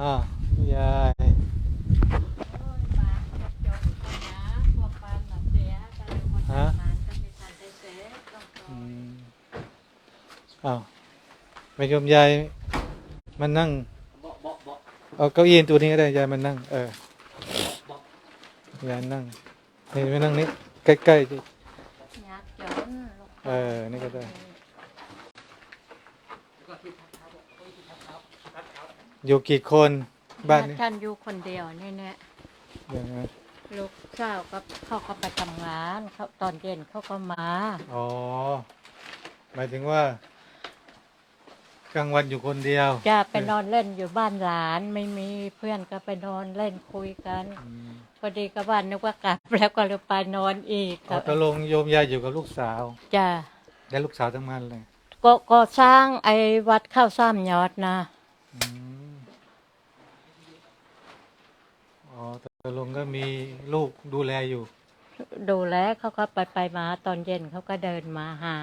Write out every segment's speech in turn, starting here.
อ่ายายฮะอ้าวม่โยมยายมันนั่งเอาเก้าอี้ตัวนี้ก็ได้ยายมันนั่ง เออยายนั่งนี่ไม่นั่งนี่ใกล้ๆดิเออนี่ก็ได้ อยู่กี่คนบ้านนี้ฉันอยู่คนเดียวนี่เนี่ยเดี๋ยวนะลูกสาวก็เขาก็ไปทำงานเขาตอนเย็นเขาก็มา อ๋อ หมายถึงว่า กลางวันอยู่คนเดียว จะไปนอนเล่นอยู่บ้านหลานไม่มีเพื่อนก็ไปนอนเล่นคุยกันอืมพอดีก็บ้านนึกว่ากลับแล้วก็เลยไปนอนอีกอ๋อตกลงโยมยายอยู่กับลูกสาว จะ แล้วลูกสาวทำงานอะไรก็ก็สร้างไอ้วัดข้าวซ้ำยอดนะ อืม อ๋อตกลงก็มีลูกดูแลอยู่ ดูแลเขาก็ไปไปมาตอนเย็นเขาก็เดินมาหา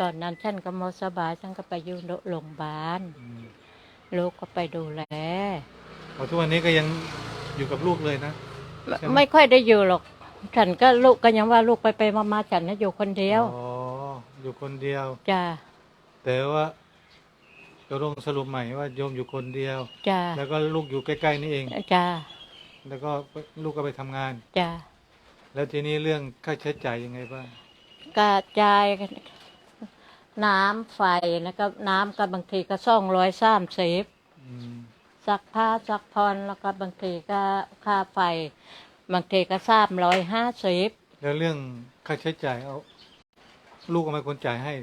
ตอนนั้นฉันก็มสบายฉันก็ไปอยู่โรงพยาบาลอืมลูกก็ไปดูแล อ๋อทุกวันนี้ก็ยังอยู่กับลูกเลยนะไม่ใช่ไหม ไม่ค่อยได้อยู่หรอก ฉันก็ลูกก็ยังว่าลูกไปไปมามาฉันนะอยู่คนเดียวอ๋ออยู่คนเดียว จ้าแต่ว่าตกลงสรุปใหม่ว่าโยมอยู่คนเดียว จ้าแล้วก็ลูกอยู่ใกล้ๆนี่เอง จ้า แล้วก็ลูกก็ไปทำงาน จ้าแล้วทีนี้เรื่องค่าใช้จ่ายยังไงบ้างกระจายกันน้ำไฟแล้วก็น้ำก็บางทีก็ซ่องร้อยสามสิบอืมซักผ้าซักพรแล้วก็บางทีก็ค่าไฟ บางทีก็สามร้อยห้าสิบแล้วเรื่องค่าใช้จ่ายเอา ลูกเอามาคนจ่ายให้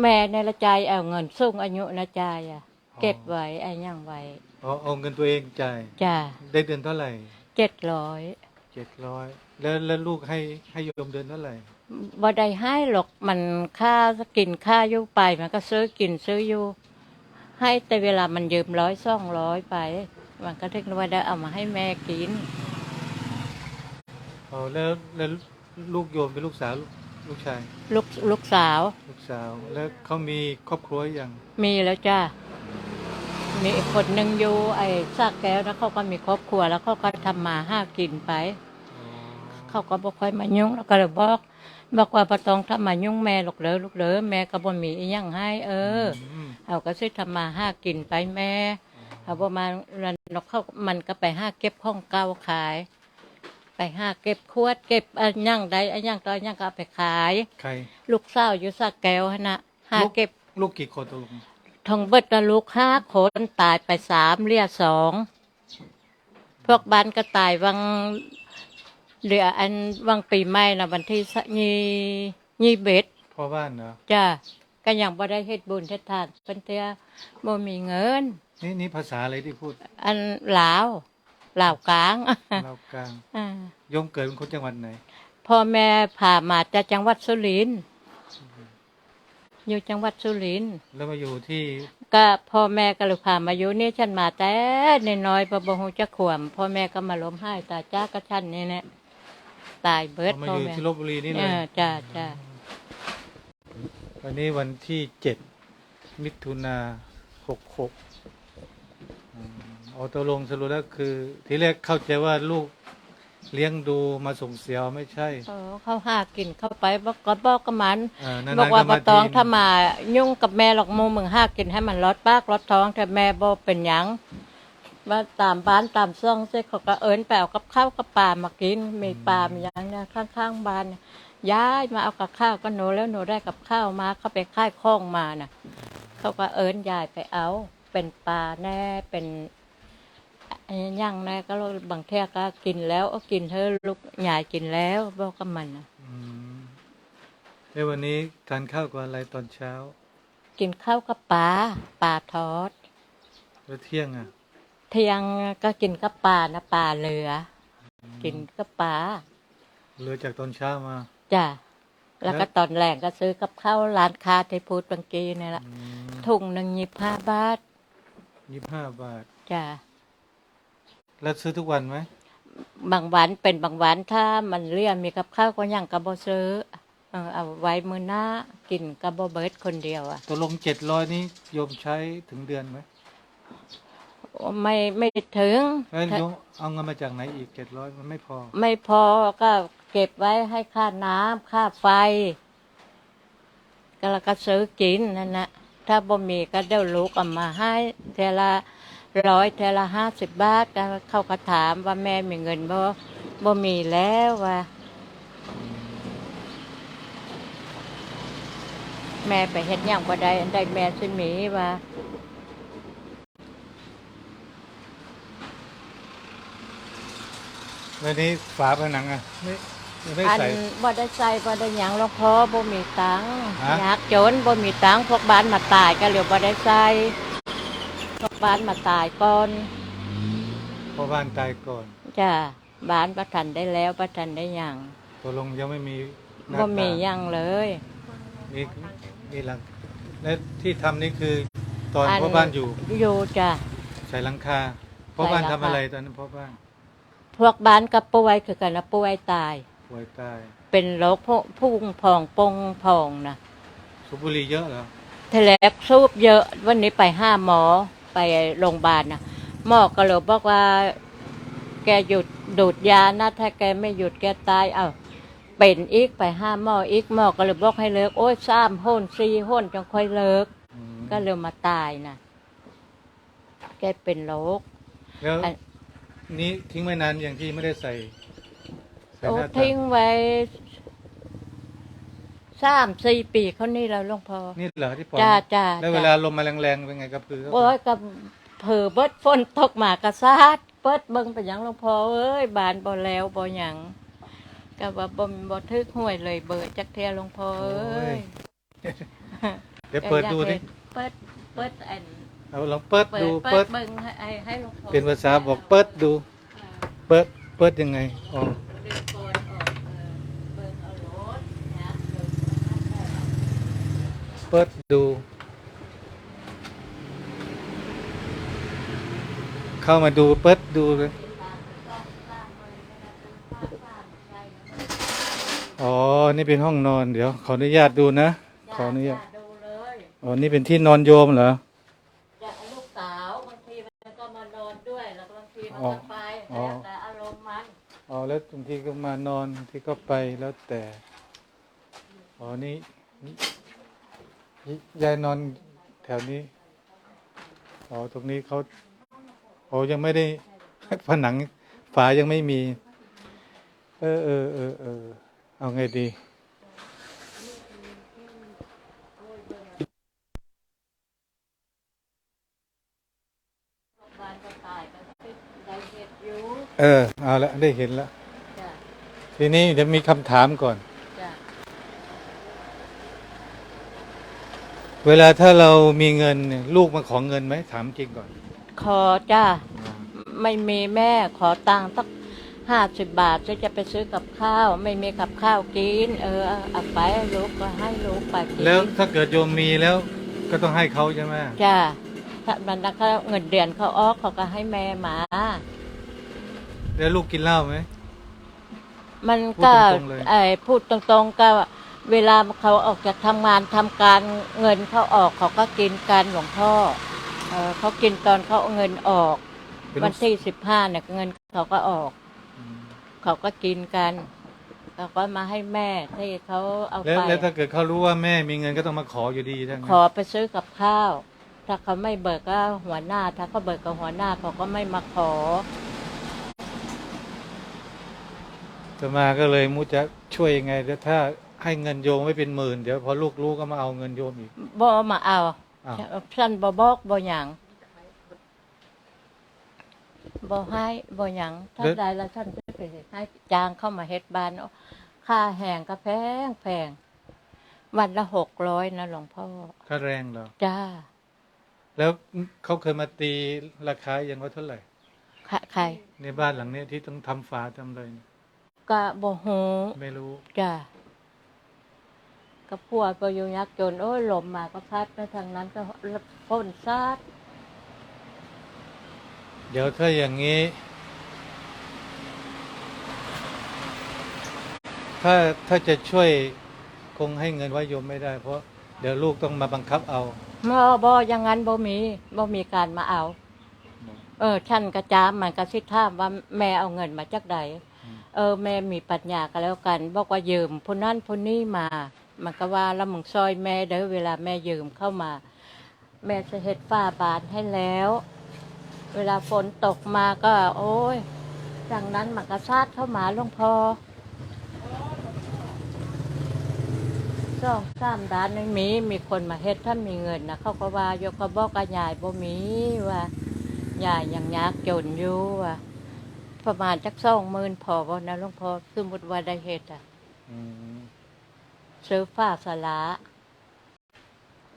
แม่ในละใจายเอาเงินสูงอายุนะจ่ายอะเก็บไว้ไอ้ยังไว้ เอาเอาเงินตัวเองจ่าย จ้าได้เดือนเท่าไหร่เจ็ดร้อยเจ็ดร้อยแล้วแล้วลูกให้ให้โยมเดือนเท่าไหร่บ่ได้ให้หรอกมันค่ากินค่าอยู่ไป มันก็ซื้อกินซื้ออยู่ ให้แต่เวลามันยืมร้อยสองร้อยไป มันก็ถึงว่าได้เอามาให้แม่กินอ๋อแล้วแล้วลูกโยมเป็นลูกสาวลูกลูกชาย ลูกลูกสาว ลูกสาว แล้วเขามีครอบครัวยังมีแล้วจ้า มีอีกคนหนึ่งอยู่ไอ้ซากแก้วแล้วเขาก็มีครอบครัว แล้วเขาก็ทำมาห้ากินไปอ๋อเขาก็บอกค่อยมายุ่งแล้วก็เลยบอก บอกว่าปต้องทำมายุ่งแม่หรอกเด้อลูกเด้อแม่ก็บ่มีอีหยังให้เออมเอาก็ซื้อทำมาห้ากินไปแม่เอาประมาณนั้นนกเข้ามันก็ไปห้าเก็บของเก่าขาย ไปห้าเก็บขวด เก็บอันย่างใดอันย่างต่ออันย่างก็เอาไปขาย ใคร ลูกสาวอยู่สักแก้วหั่นนะห้าลูก เก็บ ลูกกี่คนตกลง ทองเบิดนะลูกห้าคนตายไปสามเรียสองพวกบ้านก็ตายวังเหลืออันวังปีใหม่นะวันที่สะยี่ยี่เบ็ดพ่อบ้านเหรอจ้าก็ยังบ่ได้เฮ็ดบุญเฮ็ดทานเป็นเตียบ่มีเงิน นี่นี่ภาษาอะไรที่พูด อันลาวลาวกลางเรากลางอ่าโยมเกิดเป็นคนจังหวัดไหนพ่อแม่พามาจากจังหวัดสุรินทร์ อยู่จังหวัดสุรินทร์แล้วมาอยู่ที่ก็พ่อแม่ก็เลยพามาอยู่นี่ฉันมาแต่น้อยๆบ่บ่ฮู้จักขวมพ่อแม่ก็มาล้มหายตายจากกับฉันนี่แหละตายเบิดเอามาพ่ออยู่แม่ที่ลบบุรีนี่เลเอยอจ้าจ้าวันนี้วันที่เจ็ดมิถุนาหกหกเอาตัวลงสรุปแล้วคือ ทีแรกเข้าใจว่าลูก เลี้ยงดูมาส่งเสียวไม่ใช่ เออเขาหากินเข้าไปบอกก็บอกกับมันเนานๆบอกว่าก็บ่มาตองทีถ้ามายุ่งกับแม่หรอกหมูมึงหากินให้มันลดปากลดท้องแต่แม่บ่เป็นหยังว่าตามบ้านตามซ่องซิเขาก็เอิ้นไปเอากับข้าวกับปลามากินมีปลามีหยังเนี่ยข้างๆบ้านเนี่ยย้ายมาเอากับข้าวก็หนูแล้วหนูได้กับข้าวมาเขาไปค่ายคล้องมาน่ะเขาก็เอิ้นยายไปเอา เป็นปลาแน่เป็นอันนี้ ย่างแน่ก็บางเที่ยก็กินแล้วก็กินเธอะลูกยายกินแล้วบอกกับมันน่ะอืมแล้ววันนี้ทานข้าวกับอะไรตอนเช้า กินข้าวกับปลาปลาทอด แล้วเที่ยงอะ เที่ยงก็กินกับปลานะปลาเหลืออกินกับปลาเหลือจากตอนเช้ามาจ้ะแล้วก็แล้วตอนแรงก็ซื้อกับข้าวร้านค้าที่พูดบางกีนี่แหละอืมถุงหนึ่งยี่ห้าบาทยี่สิบห้าบาทจ้ะ แล้วซื้อทุกวันไหมบางวันเป็นบางวันถ้ามันเลี่ยมีกับข้าวก็ยังกระบอซื้อเออเอาไว้มือหน้ากินกระบอเบิดคนเดียวอะตัวลงเจ็ดร้อยนี้โยมใช้ถึงเดือนไหมไม่ไม่ถึงแล้วโยมเอาเงินมาจากไหนอีกเจ็ดร้อยมันไม่พอ ไม่พอก็เก็บไว้ให้ค่าน้ำค่าไฟ ก็แล้วก็ซื้อกินนั่นนะถ้าบ่มีก็เดี๋ยวลูกเอามาให้เทอละ ร้อยเทอละห้าสิบบาทก็เขาก็ถามว่าแม่มีเงินบ่บ่มีแล้วว่า แม่ไปเฮ็ดหยังบ่ได้อันใดแม่สิมีว่าแล้วนี้ฝาผนังอะไม่ไม่อันใส่ บ่ได้ใส่บ่ได้หยังหรอกพอบ่มีตังค์ฮะอยากจนบ่มีตังค์พวกบ้านมาตายก็เหลียวบ่ได้ใส่ พวกบ้านมาตายก่อนเพราะบ้านตายก่อนจ้ะบ้านประทันได้แล้วประทันได้หยังตกลงยังไม่มีหน้าบ่มีต่างหยังเลยนี่นี่หลังและที่ทำนี่คือตอนพ่อบ้านอยู่อยู่จ้ะ ใส่หลังคาพ่อบ้านใส่ทำหลังคา อะไรตอนนั้นพ่อบ้านพวกบ้านกับป่วยคือกันนะป่วยตาย ป่วยตายเป็นโรคพุ่งพองปงพองนะสูบบุหรี่เยอะเหรอทแลกสูบเยอะวันนี้ไปห้าหมอ ไปโรงพยาบาลนะหมอก็เลยบอกว่า แกหยุดดูดยานะถ้าแกไม่หยุดแกตายเอาเป็นอีกไปห้าหมออีกหมอก็เลยบอกให้เลิกโอ้ยสามห้นสี่ห้นจงค่อยเลิกอืมก็เลยมาตายนะแกเป็นโรคแล้วอันนี้ทิ้งไว้นานอย่างที่ไม่ได้ใส่ใส่โอ้หน้าต่าทิ้งงไว้ สามสี่ปีเขานี่แล้วหลวงพ่อนี่เหรอที่ปล่อยจ้าจ้าแล้วเวลาลมมาแรงๆเป็นไงกระพือเข้าไปโอ้ยกับเผือเบิดฝนตกมากระซาดเบิดเบิ่งไปหยังหลวงพ่อเอ้ยบานบ่แล้วบ่หยังก็ว่าบ่บ่ทึกห่วยเลยเบิดจักเทียหลวงพ่อเอ้ยเดี๋ยวเปิดดูดิเปิดเปิดอันเอาลองเปิดเปิดูดเปิเปิดดเบิ่งให้ให้ให้หลวงพ่อเป็นภาษาบอกเปิดดู เปิดเปิดยังไงอ๋อดึงก่อนออกเออเบิ่งเอาโลดนะเบิ่ง เปิดดู เข้ามาดูเปิดดูเลยอ๋อ นี่เป็นห้องนอนเดี๋ยว ขออนุญาตดูนะ ขออนุญาตดูเลยอ๋อ นี่เป็นที่นอนโยมเหรอจะเอาลูกสาวบางทีมันก็มานอนด้วยแล้วก็บางทีมันอ๋อก็ไปอ๋อแล้วแต่อารมณ์มันอ๋อแล้วบางทีก็มานอนบางทีก็ไปแล้วแต่อ๋อนี่นี่ ยายนอนแถวนี้ อ๋อ ตรงนี้เขาโอ้ยังไม่ได้ผนังฝายังไม่มี เออเออเออเออเอาไงดีบ้านก็ตายก็ได้เห็ดอยู่เออ เอาละได้เห็นแล้วจ้ะทีนี้จะมีคำถามก่อน จ้ะ เวลาถ้าเรามีเงินเนี่ยลูกมาขอเงินไหมถามจริงก่อน ขอจ้าไม่มีแม่ขอตังค์สักห้าสิบบาทจะจะไปซื้อกับข้าว ไม่มีกับข้าวกิน เออเอาไปลูกก็ให้ลูกไปกินแล้วถ้าเกิดโยมมีแล้วก็ต้องให้เขาใช่ไหมจ้าถ้ามันนะเขาเงินเดือนเขาออกเขาก็ให้แม่มา แล้วลูกกินเหล้าไหมมันพูดก็ตรงๆเลย ไอ้พูดตรงๆก็ เวลาเขาออกจากทำงานทำการเงินเขาออกเขาก็กินกันหลวงพ่อเออเขากินตอนเขาเอาเงินออก เป็นวัลูนกที่สิบห้าเนี่ยเงินเขาก็ออก อืมเขาก็กินกันเขาก็มาให้แม่ที่เขาเอาแล้วไป แล้วถ้าเกิดเขารู้ว่าแม่มีเงินก็ต้องมาขออยู่ดีทั้งนั้ขอไปซื้อกับข้าว ถ้าเขาไม่เบิกก็หัวหน้า ถ้าเขาเบิกกับหัวหน้าเขาก็ไม่มาขอ จะมาก็เลยมูจะช่วยยังไงแล้วถ้า ให้เงินโยมไม่เป็นหมื่นเดี๋ยวพอลูกรู้ก็มาเอาเงินโยมอีกบ่มาเอาอ้าวฉันบ่บอกบ่หยังบ่ให้บ่หยังถ้าใดแล้วฉันจะไปให้จ้างเข้ามาเฮ็ดบ้านเอาค่าแห้งก็แพงแพงวันละหกร้อยนะหลวงพ่อค่าแรงเหรอจ้า แล้วเขาเคยมาตีราคายังว่าเท่าไหร่ใครใครในบ้านหลังเนี้ยที่ต้องทำฝาทำเลยเนี่ยก็บ่ฮู้ไม่รู้จ้า ก็พวกก็อยู่ยักจนโอ้ยลมมาก็พัดไปทางนั้นก็พ่นซาดเดี๋ยวถ้าอย่างนี้ ถ้าถ้าจะช่วยคงให้เงินไว้โยมไม่ได้ เพราะเดี๋ยวลูกต้องมาบังคับเอาบ่บ่อย่างนั้นบ่มีบ่มีการมาเอา เออท่านกระจามมันก็สิถามว่าแม่เอาเงินมาจากใดอืมเออ แม่มีปัญญาก็แล้วกัน บอกว่ายืมผู้นั้นผู้นี้มา มันก็ว่าแล้วมึงซอยแม่เด้อเวลาแม่ยืมเข้ามา แม่จะเฮ็ดฝ้าบานให้แล้ว เวลาฝนตกมาก็ โอ้ยดังนั้นมันก็ซาดเข้ามาหลวงพ่อสองสามด้านไม่มี มีคนมาเฮ็ดถ้ามีเงินนะเขาก็ว่าโยกก็บอกกับยายบ่มีว่ายายยังยากจนอยู่ว่าประมาณจักสองหมื่นพอบ่นะหลวงพ่อสมมติว่าได้เฮ็ดอะ อืมซื้อฝ้าสลา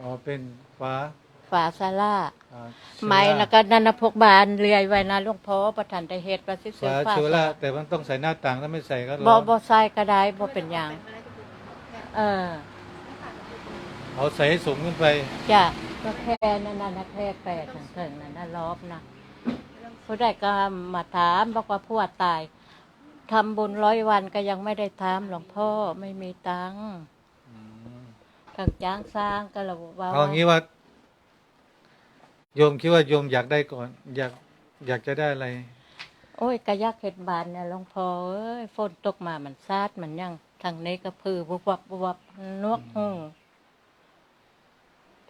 อ๋อเป็นฟ้าฝาสลาอ่าไม้แล้วก็นันนะพกบานเรือยไว้นะหลวงพ่อประทันได้เฮ็ดว่าสิซื้อฟ้าฝ้าเชสลลาล่าแต่มันต้องใส่หน้าต่างถ้าไม่ใส่ก็ร้บ่อนบ่ใส่ก็ได้บ่เป็นหยังเออ เอาใส่ให้สูงขึ้นไป จ้ะก็แค่นั้นน่ะนะแค่แปดถึงถึงนั่นนะรอบนะผู้ใดก็มาถามบอกว่าพวดตายทำบุญร้อยวันก็ยังไม่ได้ทำหลวงพ่อไม่มีตังค์อืม ทางจ้างสร้างก็ระบุว่าเอางี้ว่า โยมคิดว่าโยมอยากได้ก่อน อยากอยากจะได้อะไร โอ้ยกะยักเห็ดบานเนี่ยหลวงพ่อเอ้ยฝนตกมามันซาดมันยังทางนี้ก็พือบุบวับบุบวับนวกหู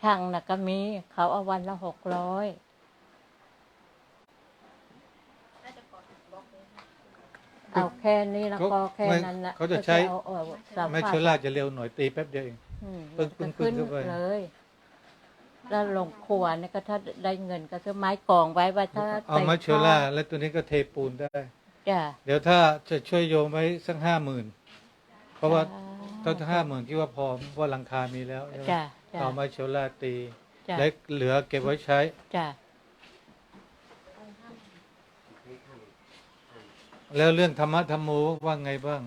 ทางน่ะก็มี เขาเอาวันละหกร้อยเอาแค่นี้แล้วก็เขาแค่นั้นนะเขาจะใช้เอาเอาสามไม่ฝาเชลล่าจะเร็วหน่อยตีแป๊บเดียวเอง อืมปึ้งปึ้งปึ้ขึ้งนเข้าไป เลย แล้วลงครัวเนี่ยก็ถ้าได้เงินก็ซื้อไม้กองไว้ไว้ถ้าเอามาใส่เชลล่า แล้วตัวนี้ก็เทปูนได้ จ้ะเดี๋ยวถ้าจะช่วยโยมไว้สักห้าหมื่นเพราะว่าต้นห้าหมื่นคิดว่าพอเพราะหลังคามีแล้วใช่ไหมจ้ะจ้ะเอามาเชลล่าตี จ้ะและเหลือเก็บไว้ใช้ จ้ะแล้วเรื่องธรรมะธรรมโมว่าไงบ้าง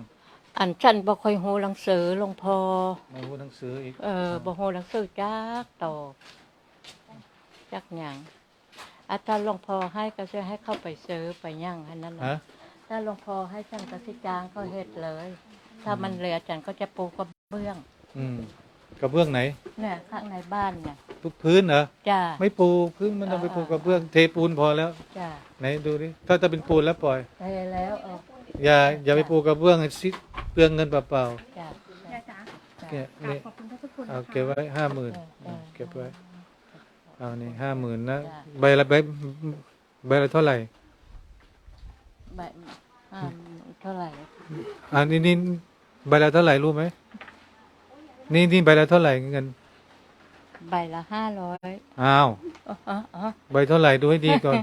อันฉันบ่ค่อยฮู้หนังสือหลวงพ่อมาพูดหนังสืออีกเออบ่ฮู้หนังสือจักโตอจักหยังอาถ้าหลวงพ่อให้ก็จะให้เข้าไปซื้อไปหยังอันนั้นน่ะฮะถ้าหลวงพ่อให้ฉันก็สิจ้างก็เฮ็ดเลย ถ้ามันเหลือฉันก็จะปูกระเบื้องอืมกระเบื้องไหนเนี่ยข้างในบ้านเนี่ยพื้นเหรอจ้า ไม่ปูพื้นมันต้องไปปูกระเบื้องเทปูนพอแล้วจ้าไหนดูดิถ้าจะเป็นปูนแล้วปล่อยเทแล้วเอออย่าอย่าไปปูกระเบื้องให้ซิ เปลืองเงินเปล่าจ้าย่าจ๋าๆเนี่ยกราบนี่ขอบคุณทุกคนเอานะคะเก็บไว้ห้าหมื่นจ้าเก็บไว้เอานี่ห้าหมื่นนะจ้ะใบละใบใบละเท่าไหร่ใบอ่าเท่าไหร่อ่านี่นี่ใบละเท่าไหร่รู้ไหมนี่นี่ใบละเท่าไหร่เงินใบละห้าร้อยอ้าวอ๋ออ๋ออ๋อใบเท่าไหร่ดูให้ดีก่อน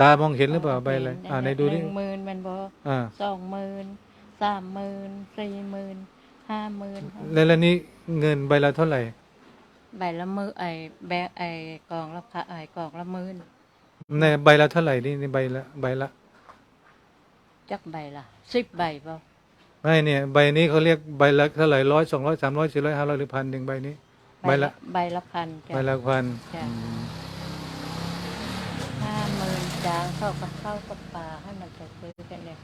ตามองเห็นหรือเปล่าใบอะไรอ่าในดูหดินึ่งหมื่นแมันบ่อ่าสองหมื่น สามหมื่นสี่หมื่นห้าหมื่นแล้วแล้วนี่เงินใบละเท่าไหร่ ใบละมือไอ้แบกไอ้กองละค่ะไอ้กองละหมื่นในใบละเท่าไหร่นี่นี่ใบละใบละจักใบละสิบใบบ่ไม่เนี่ยใบนี้เขาเรียกใบละเท่าไหร่ร้อยสองร้อยสามร้อยสี่ร้อยห้าร้อยหรือพันหนึ่งใบนี้ ใบละใบละพันจ้ะใบละพันจ้ะอืมห้าหมื่นจางเข้ากับข้าวกับปลาให้มันจะซื้อกันเนี่ย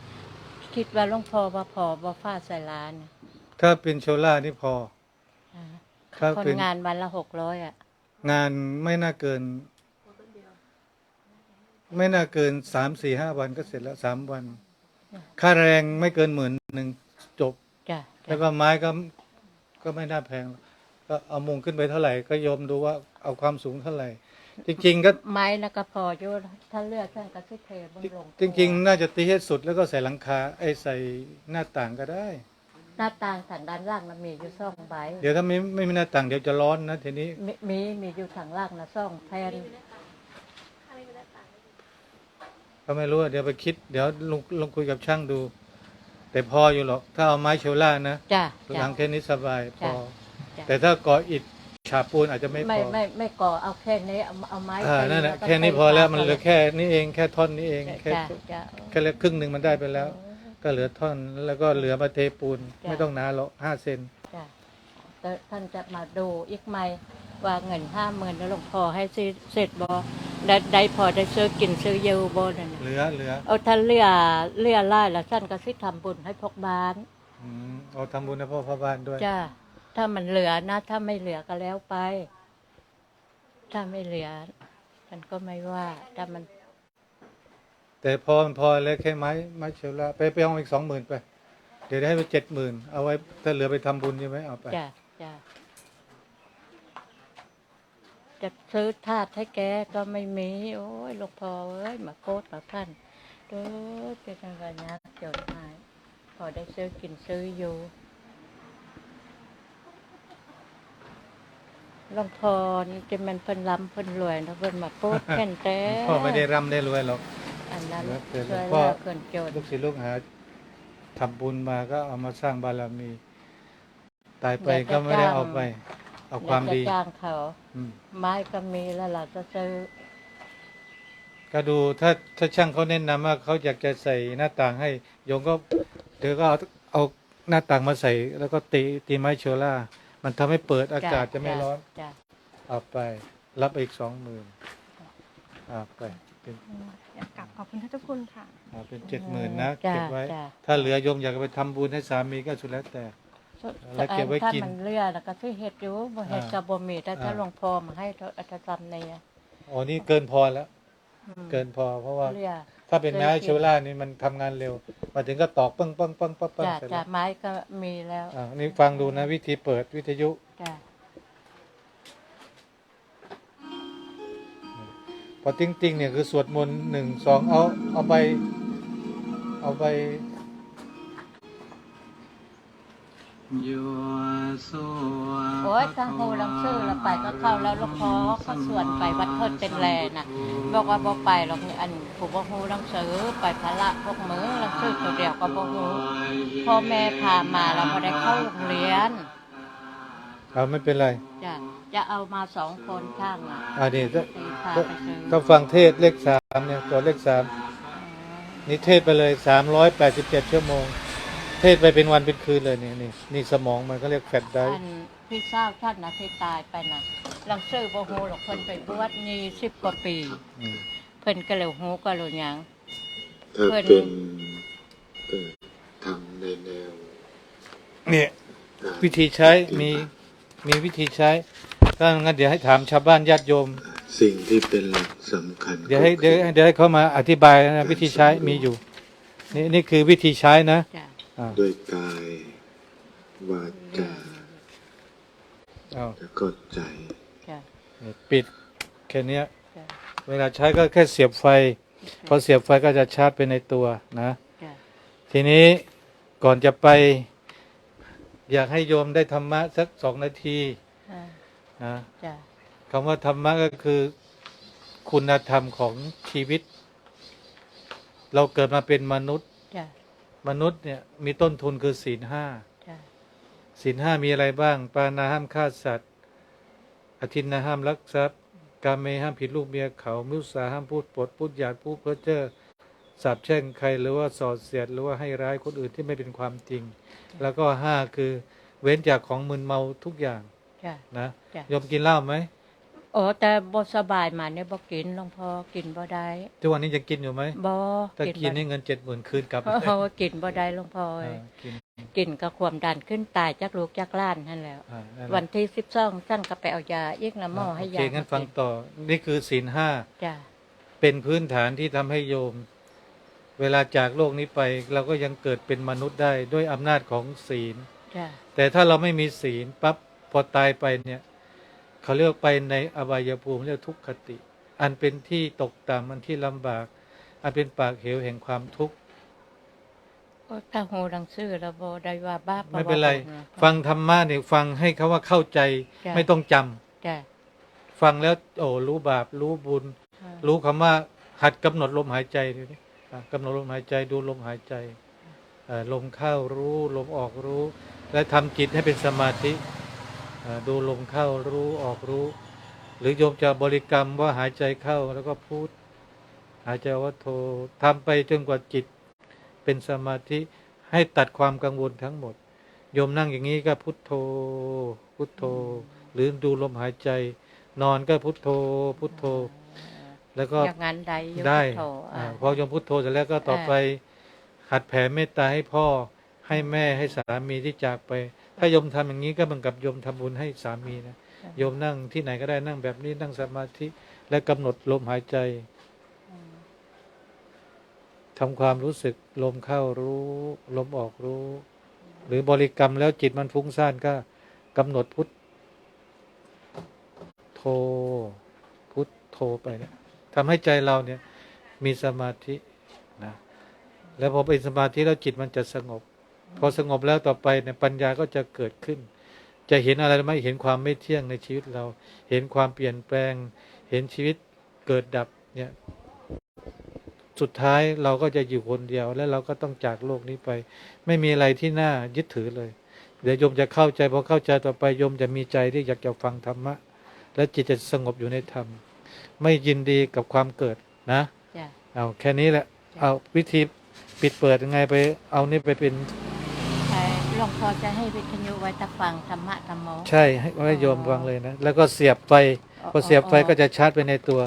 คิดว่าหลวงพ่อว่าพอบ่ฟ้าใส่ร้านถ้าเป็นโชล่านี่พอ อ่าถ้าคนเป็น งานวันละหกร้อยอะ งานไม่น่าเกิน ไม่น่าเกินสามสี่ห้าวันก็เสร็จแล้วสามวัน ค่าแรงไม่เกินหมื่นหนึ่งจบ จ้ะแล้วก็ไม้ก็ก็ไม่น่าแพงหรอกก็เอามุงขึ้นไปเท่าไหร่ ก็โยมดูว่าเอาความสูงเท่าไหร่ จริง ๆ ก็ไม้นะก็พออยู่ถ้าเลือกท่านก็สิเทบนลงจริง ๆ น่าจะตีให้สุดแล้วก็ใส่หลังคาไอ้ใส่หน้าต่างก็ได้ หน้าต่างทางด้านล่างมันมีอยู่สองใบเดี๋ยวถ้าไม่ไม่มีหน้าต่างเดี๋ยวจะร้อนนะทีนี้มีมีมีอยู่ทางล่างนะสองแผ่นก็ไม่รู้อะเดี๋ยวไปคิดเดี๋ยวลงลงคุยกับช่างดู แต่พออยู่หรอกถ้าเอาไม้เชลล่านะจ้ะหจ้ะ ลังแค่นี้สบายพอ จ้ะ แต่ถ้าก่ออิฐฉาบปูนอาจจะไม่พไม่อไม่ไม่ก่อเอาแค่นี้เอาเอาไม้อ่าตีนั่นแหละวก็แค่นี้ใส่พอแล้วฝามันเหลือแค่นี้เองแค่ท่อนนี้เองแค่จ้ะจ้ะ แค่เล็กครึ่งหนึ่งมันได้ไปแล้ว ก็เหลือท่อนแล้วก็เหลือมาเทปูนจ้ะ ไม่ต้องหนาหรอกห้าเซนจ้ะแต่ท่านจะมาดูอีกไหมว่าเงินห้าหมื่นแล้วหลวงพ่อให้ซื้อเสร็จบ่ได้ได้พอได้ซื้อกินซื้อเยอะบ่นั่นน่ะเหลือเหลือเอาท่านเลี่ยเลี่ยไล่แล้วท่านก็สิทำบุญให้พวกบ้านอืมเอาทำบุญให้พ่อพ่อบ้านด้วย จ้า ถ้ามันเหลือนะ ถ้าไม่เหลือก็แล้วไป ถ้าไม่เหลือท่านก็ไม่ว่าถ้ามันแต่พอมันพอแล้วแค่ไม้ไม้เชลล่าไปไปเอาอีกสองหมื่นไป เดี๋ยวได้ให้ไปเจ็ดหมื่นเอาไว้ถ้าเหลือไปทำบุญใช่ไหมเอาไปจ้ะจ้ะจะซื้อทาสให้แกก็ไม่มี โอ้ยหลวงพ่อเอ้ยมาโคตรมาท่านเด้อเป็นอะไรนะจดหายพอได้ซื้อกินซื้ออยู่ ลวงพ่อนี่จะมันเพิ่นล้ำเพิ่นรวยนะเพิ่นมาโคตรแค่นแต่พ่อไม่ได้ร่ำได้รวยหรอกอันนั้นแล้วแต่หลช่ววงยพ่อเหลือเกินจนลูกศิษย์ลูกหาทำบุญมาก็เอามาสร้างบารมี ตายไปก็ไม่ได้เอาไป เอาความดีอยกจะจ้างเขาอืมไม้ก็มีแล้วเราจะซื้อก็ดูถ้าถ้าช่างเขาแนะนำว่าเขาอยากจะใส่หน้าต่างให้โยมก็เดี๋ยวก็เอาเอาหน้าต่างมาใส่ แล้วก็ตีตีไม้โชล่า มันทำให้เปิดอากาศจะไม่ร้อน จ้ะเอาไป รับอีกสองหมื่นเอาไป เป็นอยากกลับขอบคุณท่านเจ้าคุณค่ะ เอาเป็นเจ็ดหมื่นนะ จ้เก็บไว้ จ้ะถ้าเหลือโยมอยากจะไปทำบุญให้สามีก็สุดแล้วแต่ แล้วเก็บไว้กินถ้ามันเลือแล้วก็ที่เฮ็ดอยู่บ่เฮ็ดอ่าก็บ่มีแต่ถ้าอ่า หลวงพ่อมาให้อัตธรรมในอะอ๋อนี่เกินพอแล้ว อืมเกินพอเพราะว่า เลือ ถ้าเป็นเคยไม้กินโชล่านี่มันทำงานเร็วมาถึงก็ตอกปึ้งปึ้งปึ้งปึ้งปึ้งจ้ะเสร็จจ้ะแล้วไม้ก็มีแล้วอ่านี่ฟังดูนะวิธีเปิดวิทยุ จ้ะพอติ้งติ้งเนี่ยคือสวดมนต์หนึ่งสองเอาเอาไป เอาไป โยโสโอ้ยถ้าโหลังชื่อแล้วไปก็เข้าแล้วหลวงพ่อเขาสวดไปวัดเทิดเป็นแลน่ะบอกว่าบ่ไปหรอกนี่อันผู้บ่ฮู้ลังสือไปพระพวกมือลังชื่อตัวเดียวก็บ่ฮู้พ่อแม่พามาแล้วบ่ได้เข้าโรงเรียนเอาไม่เป็นไรจ้ะจะเอามาสองคนข้างอะอ่านี่ถ้าตีพาถ้าไปซื้อถ้าฟังเทศเลขสามเนี่ยตัวเลขสามนี่เทศไปเลยสามร้อยแปดสิบเจ็ดชั่วโมง เทศไปเป็นวันเป็นคืนเลยนี่นี่นี่สมองมันก็เรียกแฟลชไดรอัฟ์นพี่ทราบท่านนะที่ตายไปนะลังซื้อบ่ฮู้หรอกเพิ่นไปบวชนี่สิบกว่าปีอืมเพิ่นก็เลยฮู้ก็รู้หยัง ถ้าเพิ่น เป็นเอ่อทำในแนวเนี่ยการวิธีใช้มีมีวิธีใช้ถ้างั้นเดี๋ยวให้ถามชาวบ้านญาติโยม สิ่งที่เป็นหลักสำคัญเดี๋ยวให้ก็เดี๋ยวคือเดี๋ยวให้เขามาอธิบายนะวิธีใช้มีอยู่ นี่นี่คือวิธีใช้นะ จ้ะ อ่าด้วยกายวาจาเอาแล้วก็ใจจ้ะนี่ปิดแค่เนี้ยจ้ะเวลาใช้ก็แค่เสียบไฟ พอเสียบไฟก็จะชาร์จไปในตัวนะจ้ะทีนี้ก่อนจะไป อยากให้โยมได้ธรรมะสักสองนาทีอ่านะจ้ะคำว่าธรรมะก็คือ คุณธรรมของชีวิต เราเกิดมาเป็นมนุษย์จ้ะม นุษย์เนี่ยมีต้นทุนคือศีลห้าจ้ะศีลห้ามีอะไรบ้าง ปานาห้ามฆ่าสัตว์อธินนาห้ามลักทรัพย์กาเมห้ามผิดลูกเมียเขามุสาห้ามพูดปดพูดหยาดพูดเพ้อเจ้อสาบแช่งใครหรือว่าส่อเสียดหรือว่าให้ร้ายคนอื่นที่ไม่เป็นความจริง แล้วก็ห้าคือเว้นจากของมึนเมาทุกอย่างจ้ะนะจ้ะโยมกินเหล้าไหม โอ้แต่บ่สบายมาเนี่ยบ่กินหลวงพ่อกินบ่ได้ทุกวันนี้ยังกินอยู่ไหมบ่ถ้ากินบ่นี่เงินเจ็ดหมื่นคืนกลับเพราะว่ากินบ่ได้หลวงพ่อเอ้ยอ่ากินกินก็ความดันขึ้นตายจากลูกจากหล้านนั่นแหล้ว อ่านั่นแหละวันที่12ท่านก็ไปเอายาอีกละหม้อให้ยาโอเคงั้นฟังต่อ นี่คือศีลห้า จ้ะเป็นพื้นฐานที่ทำให้โยม เวลาจากโลกนี้ไป เราก็ยังเกิดเป็นมนุษย์ได้ด้วยอำนาจของศีล จ้ะแต่ถ้าเราไม่มีศีลปั๊บพอตายไปเนี่ย เขาเรียกไปในอบายภูมิเรียกทุกขติ อันเป็นที่ตกต่ำอันที่ลำบาก อันเป็นปากเหวแห่งความทุกข์โอ้ถ้าหูดังซื่อแล้วบ่ได้ว่าบ้าไม่เป็นไรบ่ว่าฟังธรรมะเนี่ยฟังให้เขาว่าเข้าใจจ้ะไม่ต้องจำจ้ะฟังแล้วโอ้รู้บาปรู้บุญอ่ารู้คำว่าหัดกำหนดลมหายใจดูดิอะกำหนดลมหายใจดูลมหายใจเอ่อลมเข้ารู้ลมออกรู้ และทำจิตให้เป็นสมาธิเอ่อ ดูลมเข้ารู้ออกรู้ หรือโยมจะบริกรรมว่าหายใจเข้าแล้วก็พูด หายใจว่าโททำไปจนกว่าจิต เป็นสมาธิให้ตัดความกังวลทั้งหมด โยมนั่งอย่างนี้ก็พุทโธ พุทโธ หรือดูลมหายใจ นอนก็พุทโธ พุทโธ แล้วก็อย่างนั้นได้อยู่ได้พุทโธอ่าอ่าพอโยมพุทโธเสร็จแล้วก็ต่อไปหัดแผ่เมตตาให้พ่อให้แม่ให้สามีที่จากไป ถ้าโยมทำอย่างนี้ก็เหมือนกับโยมทำบุญให้สามีนะโยมนั่งที่ไหนก็ได้นั่งแบบนี้นั่งสมาธิ และกำหนดลมหายใจทำความรู้สึกลมเข้ารู้ ลมออกรู้ หรือบริกรรมแล้วจิตมันฟุ้งซ่านก็กำหนดพุทโธพุทโธไปเนี่ยทำให้ใจเราเนี่ยมีสมาธินะแล้วพอเป็นสมาธิแล้วจิตมันจะสงบ พอสงบแล้วต่อไปเนี่ยปัญญาก็จะเกิดขึ้น จะเห็นอะไรไหมเห็นความไม่เที่ยงในชีวิตเรา เห็นความเปลี่ยนแปลง เห็นชีวิตเกิดดับเนี่ยสุดท้ายเราก็จะอยู่คนเดียว และเราก็ต้องจากโลกนี้ไป ไม่มีอะไรที่น่ายึดถือเลย เดี๋ยวโยมจะเข้าใจพอเข้าใจต่อไปโยมจะมีใจที่อยากจะฟังธรรมะ และจิตจะสงบอยู่ในธรรม ไม่ยินดีกับความเกิดนะจ้ะเอาแค่นี้แหละ เอาวิธีปิดเปิดยังไงไป เอานี่ไปเป็นใช่ห ลวงพ่อจะให้วิทยุไว้ถ้าฟังธรรมะธรรมโม ใช่ให้ให้โยมฟังเลยนะ แล้วก็เสียบไฟพอเสียบไฟก็จะชาร์จไปในตัว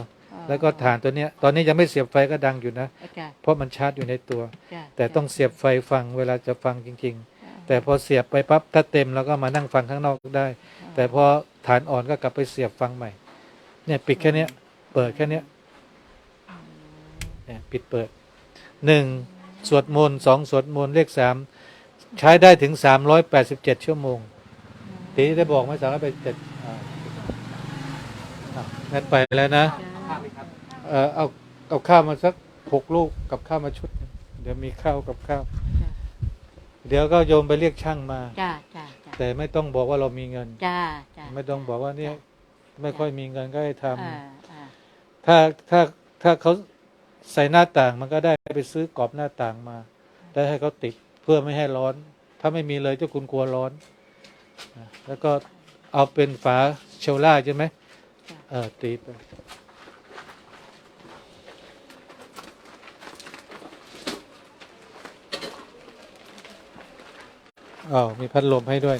แล้วก็ฐานตัวเนี้ย ตอนนี้ยังไม่เสียบไฟก็ดังอยู่นะ จ้ะเพราะมันชาร์จอยู่ในตัว จ้ะแต่ต้องเสียบไฟฟังเวลาจะฟังจริงๆแต่พอเสียบไปปั๊บถ้าเต็มเราก็มานั่งฟังข้างนอกได้ แต่พอฐานอ่อนก็กลับไปเสียบฟังใหม่ เนี่ยปิดแค่เนี้ย เปิดแค่เนี้ยเนี่ยปิดเปิดหนึ่งสวดมนต์สองสวดมนต์เลขสาม ใช้ได้ถึงสามร้อยแปดสิบเจ็ดชั่วโมงตีได้บอกไหมสามร้อยแปดสิบเจ็ดงั้นไปแล้วนะ เออเอาเอาข้าวมาสักหกลูกกับข้าวมาชุดหนึ่งเดี๋ยวมีข้าวกับข้าว จ้ะ เดี๋ยวก็โยมไปเรียกช่างมา จ้ะจ้ะจ้ะแต่ไม่ต้องบอกว่าเรามีเงิน จ้ะจ้ะไม่ต้องบอกว่าเนี่ยไม่ค่อยมีเงินก็ให้ทำอ่าอ่าถ้าถ้าถ้าเขาใส่หน้าต่างมันก็ได้ไปซื้อกรอบหน้าต่างมา ได้ให้เขาติด เพื่อไม่ให้ร้อน ถ้าไม่มีเลยเจ้าคุณกลัวร้อน แล้วก็เอาเป็นฝาเชลล่าใช่ไหมเออตีไปอ้ามีพัดลมให้ด้วย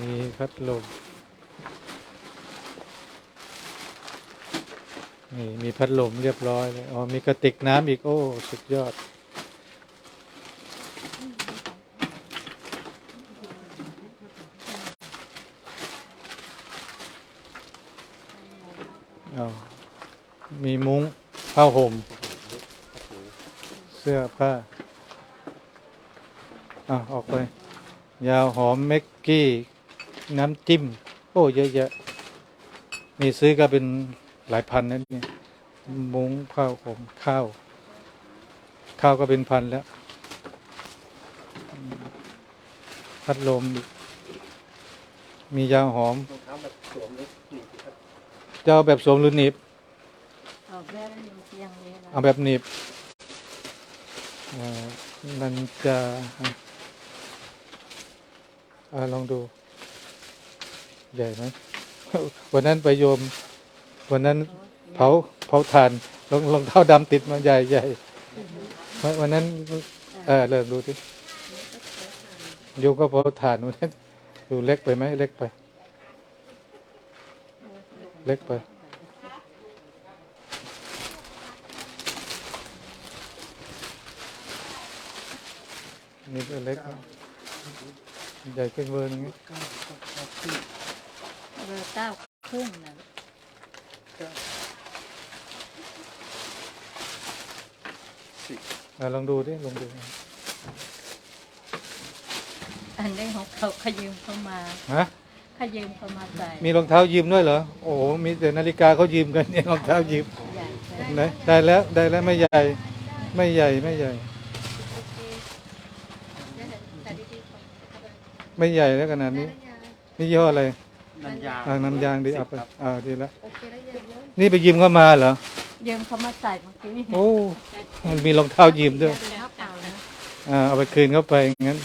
มีพัดลม นี่ มีพัดลมเรียบร้อยเลย อ๋อ มีกระติกน้ำอีก โอ้ สุดยอด เอามีมุ้งผ้าห่ม เสื้อผ้าอะออกไป ยาวหอมเม็กกี้ น้ำจิ้ม โอ้เยอะแยะมีซื้อก็เป็นหลายพันนะเนี่มุ้งข้าวผมข้าว ข้าวก็เป็นพันแล้ว พัดลม มียาหอม จะเอาแบบสวมหรือหนีบ เอาแบบนี้เพียงนี้นะเอาแบบหนีบเอ่อนันจะอ่าลองดู ใหญ่ไหม วันนั้นไปโยม วันนั้นเผาเผาถ่านรองรองเท้าดำติดมาใหญ่ใหญ่วันวันนั้น เออเริ่มดูสิโยมก็เผาถ่านวันนั้นดูเล็กไปไหมเล็กไป เล็กไปนี่ก็เล็กนะใหญ่ขึ้นเบอร์นึงนี้เบอร์เก้าครึ่งนะอะลองดูดิลองดู อันนี้ของเขาขยืมเข้ามาฮะ ขยืมเข้ามาใส่มีรองเท้ายืมด้วยเหรอ โอ้โหมีแต่นาฬิกาเขายืมกันเนี่ยรองเท้ายืมใหญ่ใช่ไหนได้แล้วได้แล้วไม่ใหญ่ ไม่ใหญ่ไม่ใหญ่ ไม่ใหญ่แล้วขนาดนี้ นี่ยี่ห้ออะไรนันยางอ่าน้ำยางดีเอาไปอ่าดีแล้วนี่ไปยืมเข้ามาเหรอ ยืมเข้ามาใส่เมื่อกี้โอ้มันมีรองเท้ายืมด้วยแล้วเปล่านะ อ่าเอาไปคืนเข้าไปงั้น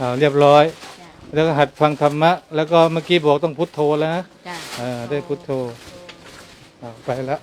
อ่าเรียบร้อยจ้ะ แล้วก็หัดฟังธรรมะ แล้วก็เมื่อกี้บอกต้องพุทโธแล้วนะจ้ะอ่าได้พุทโธอ่าไปแล้ว